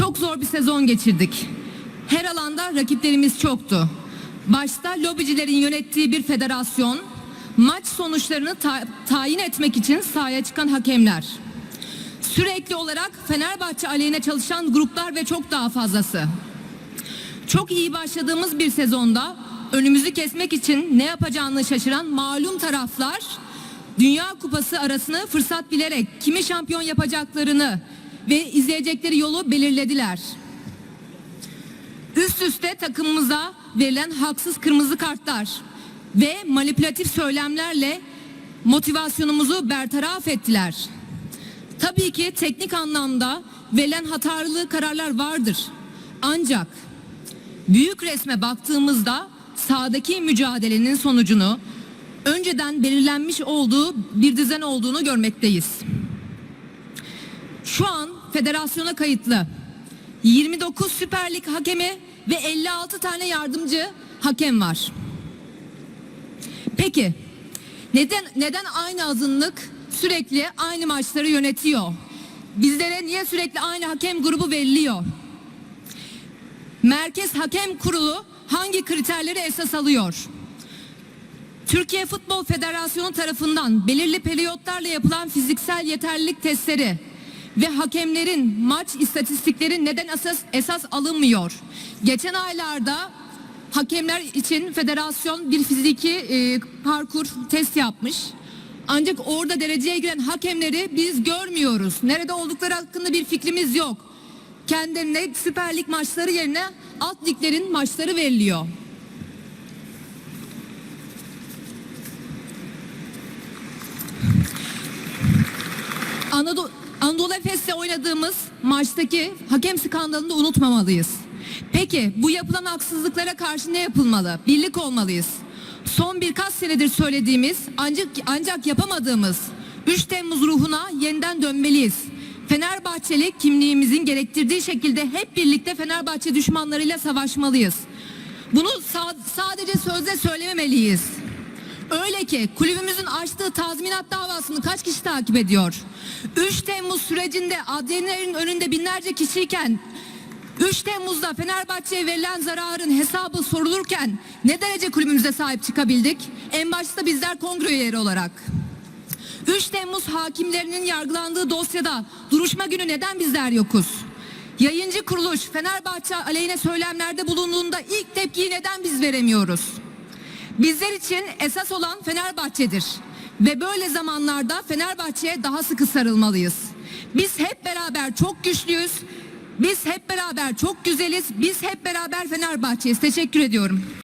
Çok zor bir sezon geçirdik. Her alanda rakiplerimiz çoktu. Başta lobicilerin yönettiği bir federasyon, maç sonuçlarını ta- tayin etmek için sahaya çıkan hakemler. Sürekli olarak Fenerbahçe aleyhine çalışan gruplar ve çok daha fazlası. Çok iyi başladığımız bir sezonda önümüzü kesmek için ne yapacağını şaşıran malum taraflar Dünya Kupası arasını fırsat bilerek kimi şampiyon yapacaklarını ve izleyecekleri yolu belirlediler. Üst üste takımımıza verilen haksız kırmızı kartlar ve manipülatif söylemlerle motivasyonumuzu bertaraf ettiler. Tabii ki teknik anlamda verilen hatalı kararlar vardır. Ancak büyük resme baktığımızda sahadaki mücadelenin sonucunu önceden belirlenmiş olduğu bir düzen olduğunu görmekteyiz. Şu an federasyona kayıtlı 29 Süper Lig hakemi ve 56 tane yardımcı hakem var. Peki neden neden aynı azınlık sürekli aynı maçları yönetiyor? Bizlere niye sürekli aynı hakem grubu veriliyor? Merkez Hakem Kurulu hangi kriterleri esas alıyor? Türkiye Futbol Federasyonu tarafından belirli periyotlarla yapılan fiziksel yeterlilik testleri ve hakemlerin maç istatistikleri neden esas, esas alınmıyor? Geçen aylarda hakemler için federasyon bir fiziki e, parkur test yapmış. Ancak orada dereceye giren hakemleri biz görmüyoruz. Nerede oldukları hakkında bir fikrimiz yok. Kendilerine Süper Lig maçları yerine alt liglerin maçları veriliyor. Anadolu, Anadolu Efes'le oynadığımız maçtaki hakem skandalını da unutmamalıyız. Peki bu yapılan haksızlıklara karşı ne yapılmalı? Birlik olmalıyız. Son birkaç senedir söylediğimiz ancak ancak yapamadığımız 3 Temmuz ruhuna yeniden dönmeliyiz. Fenerbahçeli kimliğimizin gerektirdiği şekilde hep birlikte Fenerbahçe düşmanlarıyla savaşmalıyız. Bunu sa- sadece sözle söylememeliyiz. Öyle ki kulübümüzün açtığı tazminat davasını kaç kişi takip ediyor? 3 Temmuz sürecinde adliyenin önünde binlerce kişiyken 3 Temmuz'da Fenerbahçe'ye verilen zararın hesabı sorulurken ne derece kulübümüze sahip çıkabildik? En başta bizler kongre üyeleri olarak. 3 Temmuz hakimlerinin yargılandığı dosyada duruşma günü neden bizler yokuz? Yayıncı kuruluş Fenerbahçe aleyhine söylemlerde bulunduğunda ilk tepkiyi neden biz veremiyoruz? Bizler için esas olan Fenerbahçe'dir. Ve böyle zamanlarda Fenerbahçe'ye daha sıkı sarılmalıyız. Biz hep beraber çok güçlüyüz. Biz hep beraber çok güzeliz. Biz hep beraber Fenerbahçe'yiz. Teşekkür ediyorum.